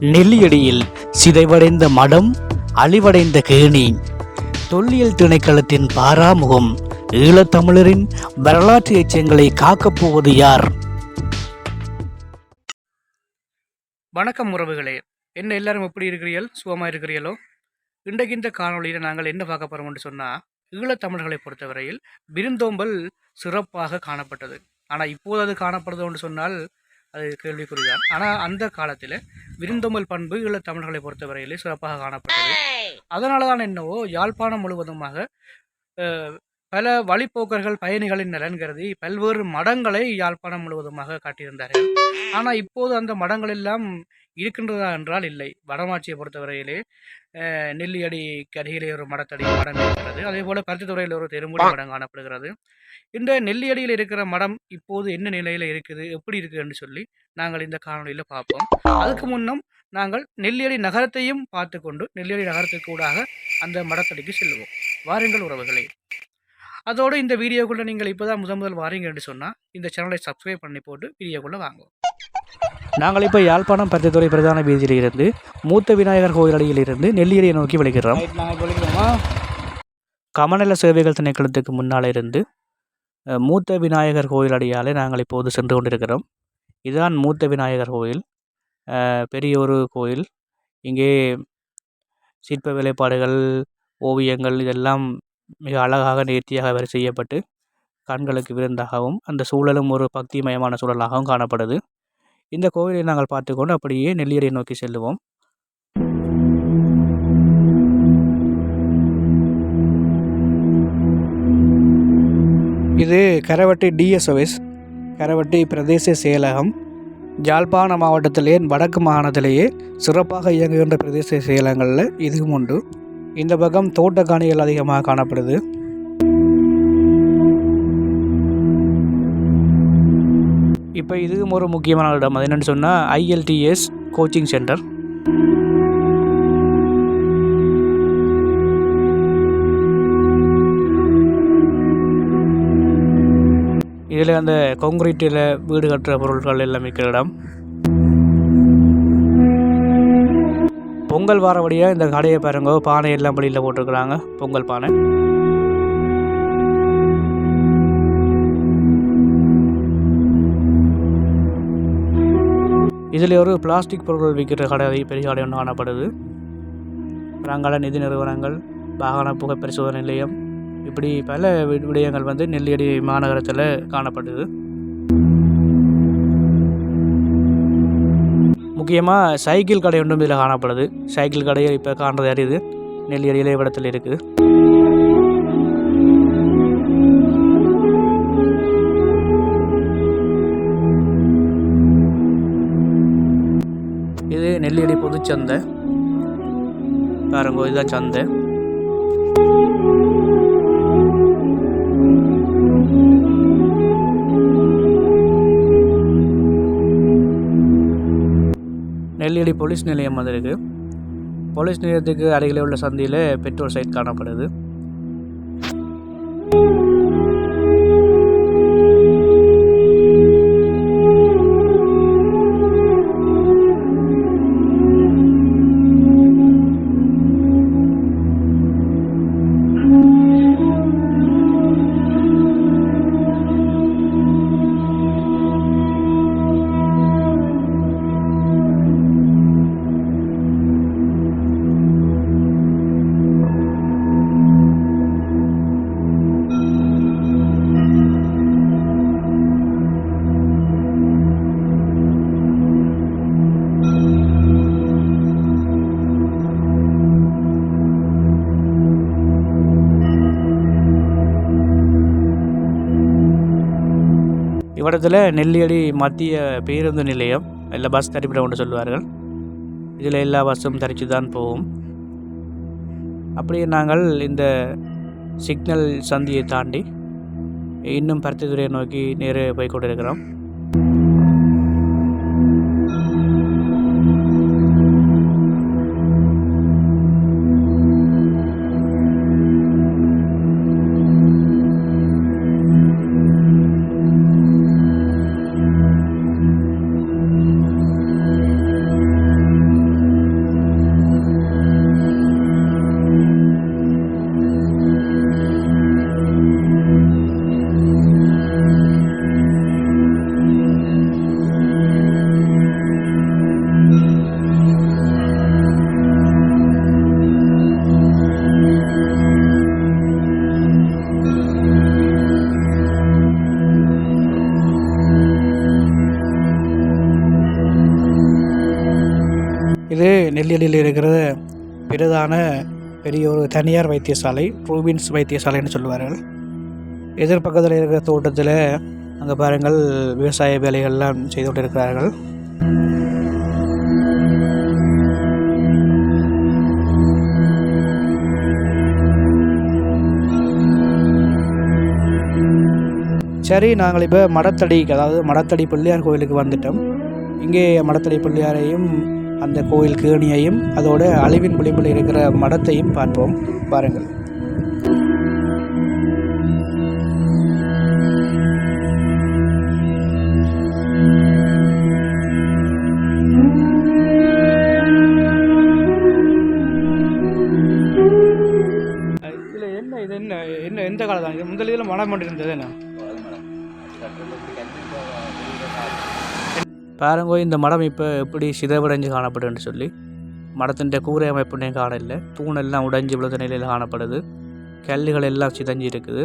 நெல்லியடியில் சிதைவடைந்த மடம் அழிவடைந்த கேணி தொல்லியல் திணைக்களத்தின் பாராமுகம் ஈழத்தமிழரின் வரலாற்று எச்சங்களை காக்கப் போவது யார்? வணக்கம் உறவுகளே. என்ன எல்லாரும் எப்படி இருக்கிறீர்கள்? சுகமாக இருக்கிறீர்களோ? இன்றைக்கு இந்த காணொலியில் நாங்கள் என்ன பார்க்க போகிறோம்னு சொன்னால் ஈழத்தமிழர்களை பொறுத்தவரையில் விருந்தோம்பல் சிறப்பாக காணப்பட்டது. ஆனால் இப்போது அது காணப்படுதோன்னு சொன்னால் அது கேள்விக்குறிதான். ஆனால் அந்த காலத்தில் விருந்தோம்பல் பண்பு ஈழத்தமிழர்களை பொறுத்தவரையிலே சிறப்பாக காணப்பட்டது. அதனால தான் என்னவோ யாழ்ப்பாணம் முழுவதுமாக பல வழிப்போக்கர்கள் பயணிகளின் நலன் கருதி பல்வேறு மடங்களை யாழ்ப்பாணம் முழுவதுமாக காட்டியிருந்தார்கள். ஆனால் இப்போது அந்த மடங்கள் எல்லாம் இருக்கின்றதா என்றால் இல்லை. வடமாட்சியை பொறுத்தவரையிலே நெல்லியடிக்கு அருகிலே ஒரு மடத்தடி மடம் இருக்கிறது. அதே போல பருத்தித்துறையில் ஒரு தெருமுடி மடம் காணப்படுகிறது இந்த நெல்லியடியில் இருக்கிற மடம் இப்போது என்ன நிலையில் இருக்குது? எப்படி இருக்குன்னு சொல்லி நாங்கள் இந்த காணொளியில் பார்ப்போம். அதுக்கு முன்னம் நாங்கள் நெல்லியடி நகரத்தையும் பார்த்து கொண்டு நெல்லியடி நகரத்துக்கு ஊடாக அந்த மடத்தடிக்கு செல்வோம். வாருங்கள் உறவுகளே. அதோடு இந்த வீடியோக்குள்ளே நீங்கள் இப்போ தான் முதல் முதல் வாரீங்கன்னு சொன்னால் இந்த சேனலை சப்ஸ்கிரைப் பண்ணி போட்டு வீடியோக்குள்ளே வாங்குவோம் நாங்கள் இப்போ யாழ்ப்பாணம் பருத்தித்துறை பிரதான வீதியில் இருந்து மூத்த விநாயகர் கோயில் அடியில் இருந்து நெல்லியடியை நோக்கி விளைக்கிறோம் கமநல சேவைகள் திணைக்களத்துக்கு முன்னால் இருந்து மூத்த விநாயகர் கோயில் அடியாலே நாங்கள் இப்போது சென்று கொண்டிருக்கிறோம். இதுதான் மூத்த விநாயகர் கோயில். பெரிய ஒரு கோயில். இங்கே சிற்ப வேலைப்பாடுகள் ஓவியங்கள் இதெல்லாம் மிக அழகாக நேர்த்தியாக வேறு செய்யப்பட்டு கண்களுக்கு விருந்தாகவும் அந்த சூழலும் ஒரு பக்திமயமான சூழலாகவும் காணப்படுது. இந்த கோவிலை நாங்கள் பார்த்துக்கொண்டு அப்படியே நெல்லியரை நோக்கி செல்லுவோம். இது கரவட்டி டிஎஸ்ஓஎஸ் கரவட்டி பிரதேச செயலகம். ஜாழ்ப்பாண மாவட்டத்திலேயே வடக்கு மாகாணத்திலேயே சிறப்பாக இயங்குகின்ற பிரதேச செயலகங்களில் இதுவும் உண்டு. இந்த பக்கம் தோட்டக்காணிகள் அதிகமாக காணப்படுது. இப்போ இதுவும் ஒரு முக்கியமான இடம். அது என்னென்னு சொன்னால் ஐஎல்டிஎஸ் கோச்சிங் சென்டர் இதில் அந்த கான்கிரீட்டில் வீடு கட்டுற பொருட்கள் எல்லாம் இருக்கிற இடம். பொங்கல் வாரபடியாக இந்த கடையை பாருங்க. பானை எல்லாம் வழியில் போட்டிருக்கிறாங்க. பொங்கல் பானை. இதில் ஒரு பிளாஸ்டிக் பொருட்கள் விற்கிற கடை பெரிய கடை ஒன்று காணப்படுது. ரங்கால நிதி நிறுவனங்கள் வாகன புகை பரிசோதனை நிலையம் இப்படி பல விடயங்கள் வந்து நெல்லியடி மாநகரத்தில் காணப்படுது. முக்கியமாக சைக்கிள் கடை ஒன்றும் இதில் காணப்படுது. சைக்கிள் கடையை இப்போ காண்றது அறியுது நெல்லியடியிலே இடத்துல இருக்குது. இது நெல்லியடி பொதுச்சந்தை. பாருங்க இதுதான் சந்தை. போலீஸ் நிலையம் வந்திருக்கு. போலீஸ் நிலையத்துக்கு அருகிலே உள்ள சந்தியில் பெட்ரோல் சைட் காணப்படுது. இவ்விடத்தில் நெல்லியடி மத்திய பேருந்து நிலையம் இல்லை பஸ் தரிப்பிடம் என்று சொல்வார்கள் இதில் எல்லா பஸ்ஸும் தரித்து தான் போகும். அப்படியே நாங்கள் இந்த சிக்னல் சந்தியை தாண்டி இன்னும் பருத்தித்துறையை நோக்கி நேரே போய் கொண்டிருக்கிறோம். இது நெல்லியடியில் இருக்கிற பிரதான பெரிய ஒரு தனியார் வைத்தியசாலை ரூபின்ஸ் வைத்தியசாலைன்னு சொல்லுவார்கள். எதிர்பக்கத்தில் இருக்கிற தோட்டத்தில் அங்கே பாருங்கள் விவசாய வேலைகள்லாம் செய்து கொண்டிருக்கிறார்கள். சரி நாங்கள் இப்போ மடத்தடி அதாவது மடத்தடி பிள்ளையார் கோயிலுக்கு வந்துட்டோம். இங்கே மடத்தடி பிள்ளையாரையும் அந்த கோயில் கேணியையும் அதோட அழிவின் விளிம்பில் இருக்கிற மடத்தையும் பார்ப்போம். பாருங்கள். இதில் என்ன இது என்ன என்ன எந்த காலம் தான் இது முதல் இதில் மழை மட்டும் என்ன? பாருங்கோ இந்த மடம் இப்போ எப்படி சிதவடைஞ்சு காணப்படுன்னு சொல்லி. மடத்தின் கூரை அமைப்புனையும் காணல தூணெல்லாம் உடைஞ்சு விழுந்த நிலையில் காணப்படுது. கல்லுகள் எல்லாம் சிதஞ்சு இருக்குது.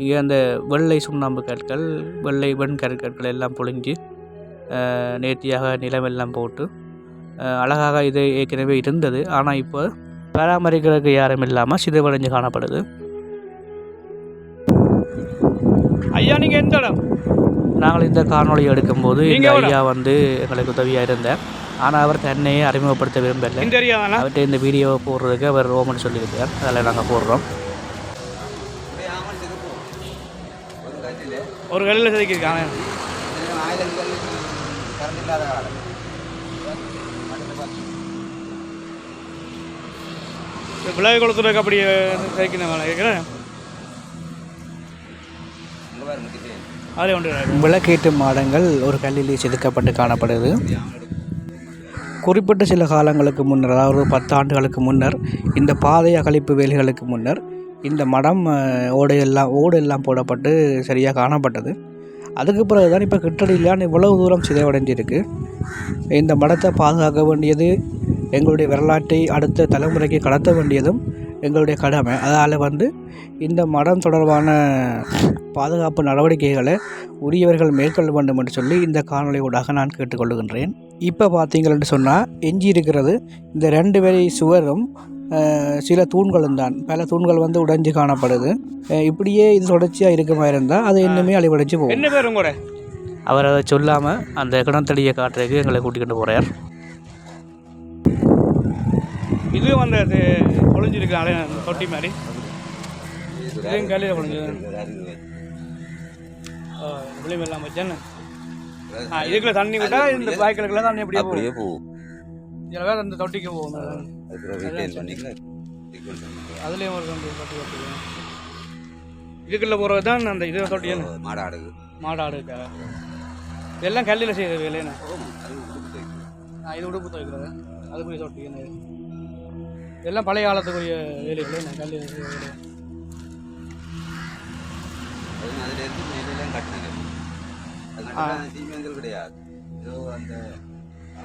இங்கே அந்த வெள்ளை சுண்ணாம்பு கற்கள் வெள்ளை வெண் கற்கள் எல்லாம் பொழிஞ்சு நேர்த்தியாக நிலமெல்லாம் போட்டு அழகாக இது ஏற்கனவே இருந்தது. ஆனால் இப்போ பராமரிக்கிறதுக்கு யாரும் இல்லாமல் சிதைவடைஞ்சு காணப்படுது. ஐயா நீங்கள் எந்த இடம்? நாங்கள் இந்த காணொளி எடுக்கும்போது இந்த எவ்வளவு? ஐயா வந்து எங்களுக்கு உதவியாக இருந்தார். ஆனால் அவர் தன்னையே அறிமுகப்படுத்த விரும்பல. அவர்கிட்ட இந்த வீடியோவை போடுறதுக்கு அவர் ரோமன் சொல்லியிருக்கார். அதில் நாங்கள் போடுறோம். ஒரு கல்லில் செதுக்கியிருக்காங்க விளைவு குளத்துறதுக்கு அப்படி செதுக்கினாங்க கேட்குறேன் அதில் ஒன்று மாடங்கள் ஒரு கல்லிலே செதுக்கப்பட்டு காணப்படுது. குறிப்பிட்ட சில காலங்களுக்கு முன்னர் அதாவது ஒரு பத்து ஆண்டுகளுக்கு முன்னர் இந்த பாதை அகழிப்பு வேலைகளுக்கு முன்னர் இந்த மடம் ஓடையெல்லாம் ஓடு எல்லாம் போடப்பட்டு சரியாக காணப்பட்டது. அதுக்கு பிறகு தான் இப்போ கிட்டடியிலான இவ்வளவு தூரம் சிதைவடைஞ்சிருக்கு. இந்த மடத்தை பாதுகாக்க வேண்டியது எங்களுடைய வரலாற்றை அடுத்த தலைமுறைக்கு கடத்த வேண்டியதும் எங்களுடைய கடமை. அதால் வந்து இந்த மடம் தொடர்பான பாதுகாப்பு நடவடிக்கைகளை உரியவர்கள் மேற்கொள்ள வேண்டும் என்று சொல்லி இந்த காணொளி ஊடாக நான் கேட்டுக்கொள்ளுகின்றேன். இப்போ பார்த்தீங்கன்னு சொன்னால் எஞ்சி இருக்கிறது இந்த ரெண்டு வரி சுவரும் சில தூண்களும் தான். பல தூண்கள் வந்து உடைஞ்சு காணப்படுது. இப்படியே இது தொடர்ச்சியாக இருக்குமா இருந்தால் அது இன்னுமே அழிவடைஞ்சு போகும். என்ன பேர் உங்களோட அவர் அதை சொல்லாமல் அந்த கிணத்தடியை காட்டுறதுக்கு எங்களை கூட்டிகிட்டு போகிறார் இதுவும் வந்து அது ஒளிஞ்சிருக்காங்களே அந்த தொட்டி மாதிரி. இதுவும் கல்லில் ஒளிஞ்சது விளிம்பு எல்லாம் வச்சேன்னு ஆ இதுக்குள்ள தண்ணி விட்டா இந்த பாய்க்கலுக்குள்ள தண்ணி அப்படியே அப்படியே போகும். இதில் வேறு இந்த தொட்டிக்கு போகும். அதுலேயும் ஒரு ரெண்டு தொட்டி வச்சுருக்கேன். இதுக்குள்ள போகிறது தான் அந்த இது தொட்டி மாடாடு மாடாடு இதெல்லாம் கல்லில் அது தைக்கும். ஆ இது உடுப்பு துவைக்கிறது அதுக்குரிய தொட்டி இதெல்லாம் பழைய காலத்துக்குரிய வேலைகள் வேலை அது அதுல கிடையாது.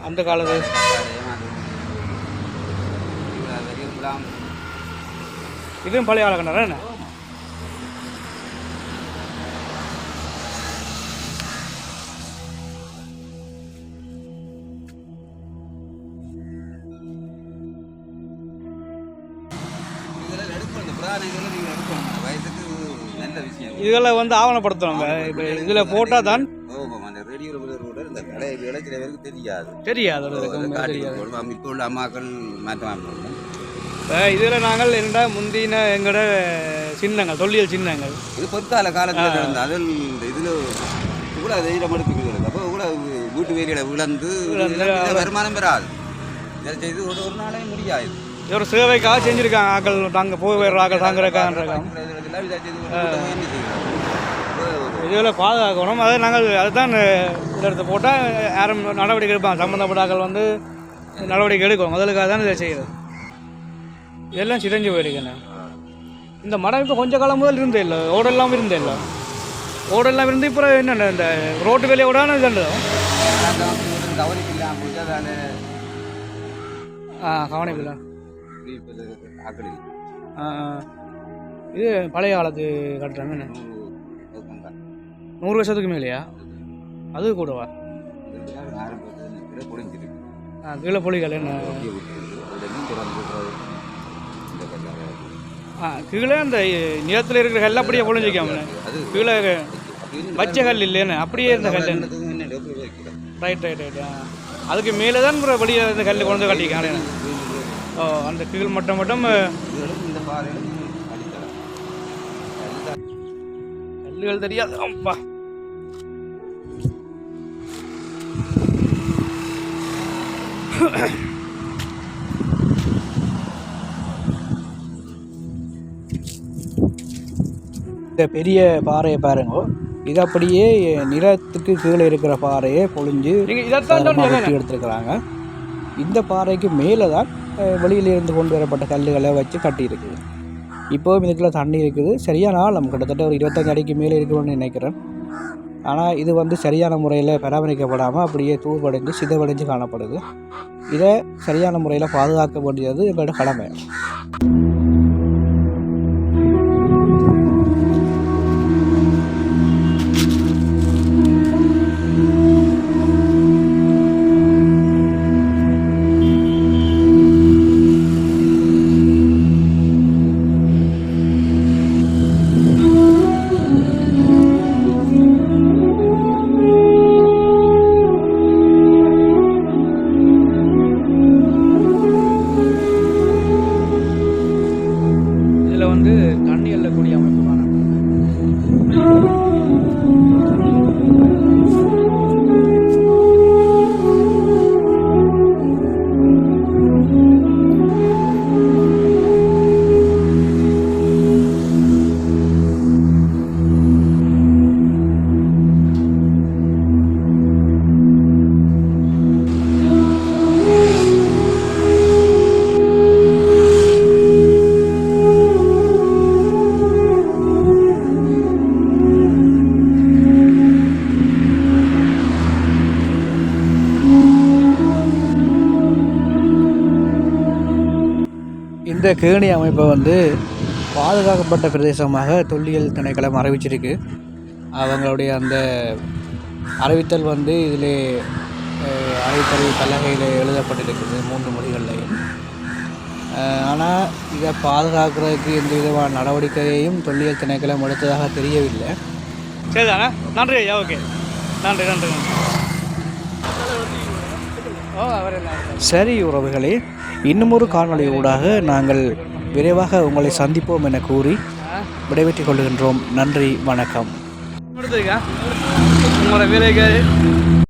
அந்த காலத்து இதுவும் பழைய கால கிணறு என்ன? இதெல்லாம் நீங்கள் எடுக்கணும் வயசுக்கு நல்ல விஷயம் இதெல்லாம் வந்து ஆவணப்படுத்தணும் இப்போ இதில் போட்டால் தான் தெரியாது. தெரியாது அம்மாக்கள் இப்போ இதில் நாங்கள் என்னடா முந்தின எங்களோட சின்னங்கள் தொல்லியல் சின்னங்கள். இது பொற்கால காலத்தில் அதில் இதில் இவ்வளோ தைரியம் எடுத்துக்கிறது அப்போ இவ்வளோ வீட்டு வேலையில விழுந்து வருமானம் பெறாது இதை செய்து ஒரு ஒரு நாளே முடியாது ஒரு சேவைக்காக செஞ்சுருக்காங்க. ஆக்கள் தாங்க போய் ஆக்கள் தாங்கிறக்காக இதை இதில் பாதுகாக்கணும். அதை நாங்கள் அதுதான் இதை எடுத்து போட்டால் யாரும் நடவடிக்கை எடுப்பாங்க. சம்மந்தப்பட்ட ஆக்கள் வந்து நடவடிக்கை எடுக்கும். முதலுக்காக தான் இதை செய்யுது இதெல்லாம் சிதைஞ்சு போயிருக்கேண்ணே. இந்த மடம் இப்போ கொஞ்ச காலம் முதல் இருந்தே இல்லை. ஓடெல்லாம் இருந்தே இல்லை. ஓடெல்லாம் இருந்து இப்போ என்ன இந்த ரோட்டு வேலையை விடான போச்சு அதால ஆ கவனிப்பில்ல இப்ப ஆக்கள் இல்லை. ஆ ஆ. இது பழைய காலத்து கட்டுறாங்க என்ன? நூறு வருஷத்துக்கு மேலேயா? அது கூடவா? ஆ கீழே புலிகள் என்ன? ஆ கீழே அந்த நிலத்தில் இருக்கிற கல் அப்படியே பொழிஞ்சிக்காம கீழே பச்சை கல் இல்லைன்னு அப்படியே இருந்த கல் ரைட் ரைட் ரைட் அதுக்கு மேலே தான் வெளியே இந்த கல் கொண்டு கட்டிக்காங்க ஓ அந்த கீழ் மட்டும் மட்டும் இந்த கல்லுகள் தெரியாது. அப்பா. இந்த பெரிய பாறையை பாருங்க. இது அப்படியே நிலத்துக்கு கீழே இருக்கிற பாறையை பொழிஞ்சு எடுத்துருக்குறாங்க. இந்த பாறைக்கு மேலே தான் வெளியிலிருந்து கொண்டு வரப்பட்ட கல்லுகளை வச்சு கட்டியிருக்குது இப்போவும் இதுக்குள்ள தண்ணி இருக்குது. சரியான ஆழம் கிட்டத்தட்ட ஒரு இருபத்தஞ்சு அடிக்கு மேலே இருக்கும்னு நினைக்கிறேன். ஆனால் இது வந்து சரியான முறையில் பராமரிக்கப்படாமல் அப்படியே தூர்வடைஞ்சு சிதவடைஞ்சு காணப்படுது. இதை சரியான முறையில் பாதுகாக்க வேண்டியது எங்களோட கடமை. இந்த கேணி அமைப்பை வந்து பாதுகாக்கப்பட்ட பிரதேசமாக தொல்லியல் திணைக்களம் அறிவிச்சிருக்கு. அவங்களுடைய அந்த அறிவித்தல் வந்து இதில் அறிவித்தல் பலகையில் எழுதப்பட்டிருக்குது மூன்று மொழிகள்லையும். ஆனால் இதை பாதுகாக்கிறதுக்கு எந்த விதமான நடவடிக்கையையும் தொல்லியல் திணைக்களம் எடுத்ததாக தெரியவில்லை. சரிதானே நன்றி ஐயா ஓகே. நன்றி நன்றி நன்றி. சரி உறவுகளே. இன்னும் ஒரு ஊடாக நாங்கள் விரைவாக உங்களை சந்திப்போம் என கூறி விடைபெற்றுக் கொள்கின்றோம். நன்றி வணக்கம். உங்களோட வேலைகள்